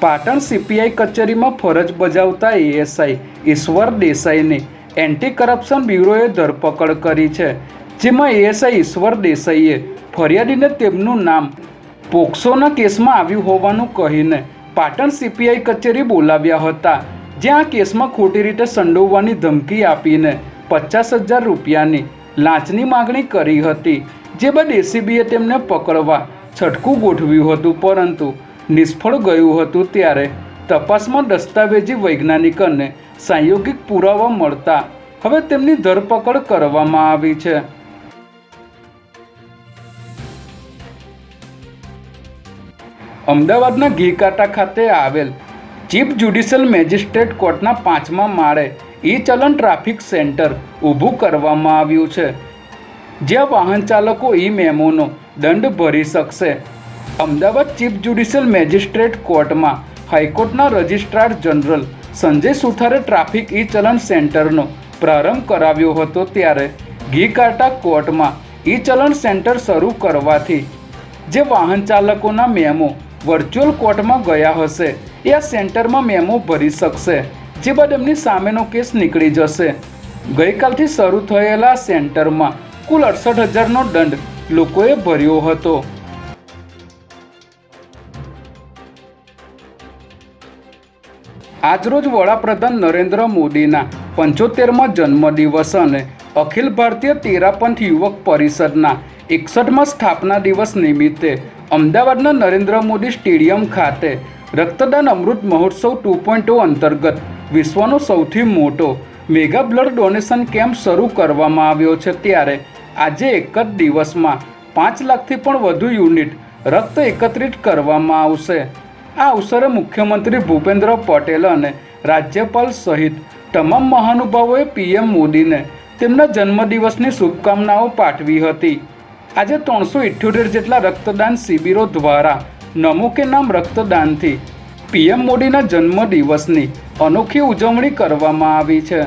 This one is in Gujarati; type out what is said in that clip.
પાટણ સીપીઆઈ કચેરીમાં ફરજ બજાવતા એએસઆઈ ઈશ્વર દેસાઈની એન્ટી કરપ્શન બ્યુરોએ ધરપકડ કરી છે, જેમાં એએસઆઈ ઈશ્વર દેસાઈએ ફરિયાદીને તેમનું નામ પોક્સોના કેસમાં આવ્યું હોવાનું કહીને પાટણ સીપીઆઈ કચેરી બોલાવ્યા હતા, જ્યાં કેસમાં ખોટી રીતે સંડોવવાની ધમકી આપીને પચાસ હજાર રૂપિયાની લાંચની માગણી કરી હતી, જે બાદ એસીબીએ તેમને પકડવા છટકું ગોઠવ્યું હતું, પરંતુ નિષ્ફળ ગયું હતું ત્યારે તપાસમાં દસ્તાવેજી વૈજ્ઞાનિકોને સાંયોગિક પુરાવા મળતા હવે તેમની ધરપકડ કરવામાં આવી છે. અમદાવાદના ઘીકાટા ખાતે આવેલ ચીફ જ્યુડિશિયલ મેજિસ્ટ્રેટ કોર્ટના પાંચમા માળે ઈ ચલણ ટ્રાફિક સેન્ટર ઊભું કરવામાં આવ્યું છે. જ્યાં વાહન ચાલકો ઈ મેમોનો દંડ ભરી શકશે. અમદાવાદ ચીફ જ્યુડિશિયલ મેજિસ્ટ્રેટ કોર્ટમાં હાઈકોર્ટના રજિસ્ટ્રાર જનરલ સંજય સુથારે ટ્રાફિક ઈ ચલણ સેન્ટરનો પ્રારંભ કરાવ્યો હતો ત્યારે ઘીકાટા કોર્ટમાં ઈ ચલણ સેન્ટર શરૂ કરવાથી જે વાહન ચાલકોના મેમો વર્ચ્યુઅલ કોર્ટમાં ગયા હશે, એ આ સેન્ટરમાં મેમો ભરી શકશે, જે બાદ એમની સામેનો કેસ નીકળી જશે. ગઈકાલથી શરૂ થયેલા સેન્ટરમાં કુલ અડસઠ હજારનો દંડ લોકોએ ભર્યો હતો. આજરોજ વડાપ્રધાન નરેન્દ્ર મોદીના પંચોતેરમાં જન્મદિવસ અને અખિલ ભારતીય તેરાપંથ યુવક પરિષદના એકસઠમાં સ્થાપના દિવસ નિમિત્તે અમદાવાદના નરેન્દ્ર મોદી સ્ટેડિયમ ખાતે રક્તદાન અમૃત મહોત્સવ ટુ પોઈન્ટ અંતર્ગત વિશ્વનો સૌથી મોટો મેગા બ્લડ ડોનેશન કેમ્પ શરૂ કરવામાં આવ્યો છે. ત્યારે આજે એક જ દિવસમાં પાંચ લાખથી પણ વધુ યુનિટ રક્ત એકત્રિત કરવામાં આવશે. આ અવસરે મુખ્યમંત્રી ભૂપેન્દ્ર પટેલ અને રાજ્યપાલ સહિત તમામ મહાનુભાવોએ પીએમ મોદીને તેમના જન્મદિવસની શુભકામનાઓ પાઠવી હતી. આજે ત્રણસો ઇઠ્યોતેર જેટલા રક્તદાન શિબિરો દ્વારા નમો કે નામ રક્તદાનથી પીએમ મોદીના જન્મદિવસની અનોખી ઉજવણી કરવામાં આવી છે.